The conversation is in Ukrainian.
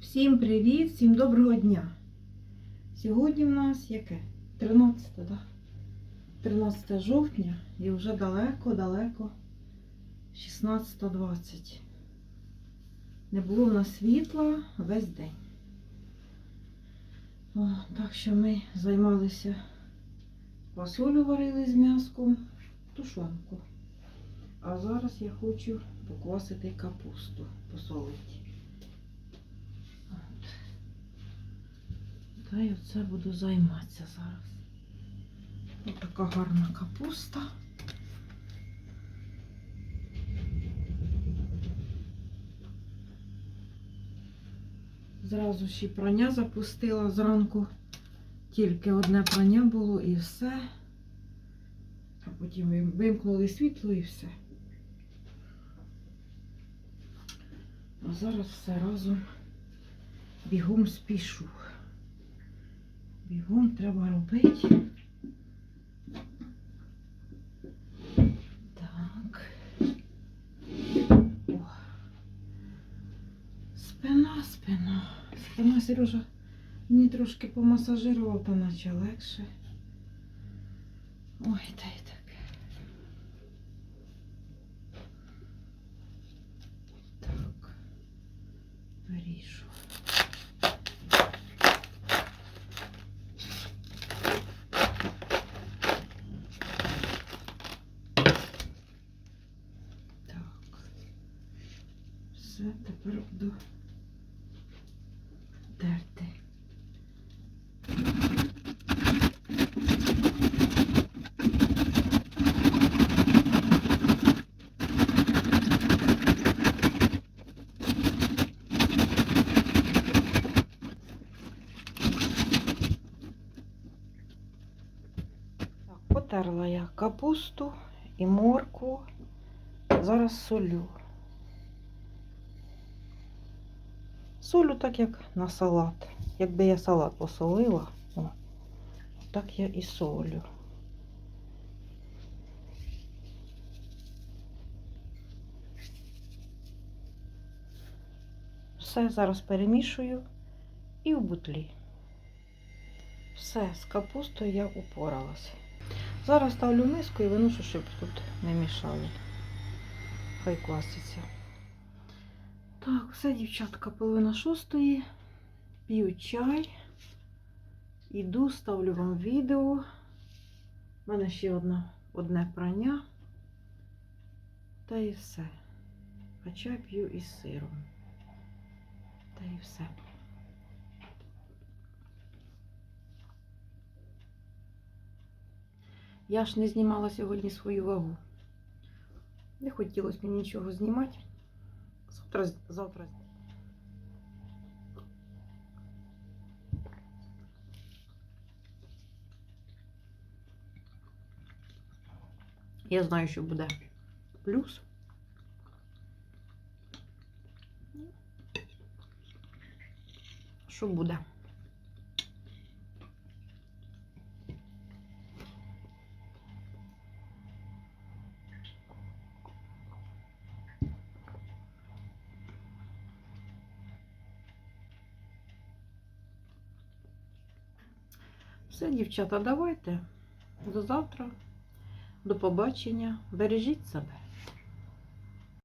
Всім привіт, всім доброго дня. Сьогодні в нас яке? 13, да? 13 жовтня і вже далеко-далеко 16.20. Не було в нас світла весь день. О, так що ми займалися фасолю варили з м'яском, тушонку. А зараз я хочу поквасити капусту, посолити. Та й оце буду займатися зараз. Ось така гарна капуста. Зразу ще прання запустила зранку. Тільки одне прання було і все. А потім вимкнули світло і все. А зараз все разом бігом спішу. Бігом треба робити. Так. О. Спина, спина. Спина, Сережа, мені трошки помасажирував, та наче легше. Ой, та й таке. Так. Вирішу. Так. Все, тепер буду терти. Потерла я капусту і моркву. Зараз солю. Солю так як на салат. Якби я салат посолила, о, так я і солю. Все зараз перемішую і в бутлі. Все, з капустою я упоралась. Зараз ставлю миску і виношу, щоб тут не мішало. Хай класиться. Все, дівчатка, половина шостої. П'ю чай. Іду, ставлю вам відео. У мене ще одна, одне прання. Та і все. А чай п'ю із сиром. Та і все. Я ж не знімала сьогодні свою вагу. Не хотілося мені нічого знімати. Завтра, завтра. Я знаю, що буде плюс. Що буде? Все, дівчата, давайте. До завтра. До побачення. Бережіть себе.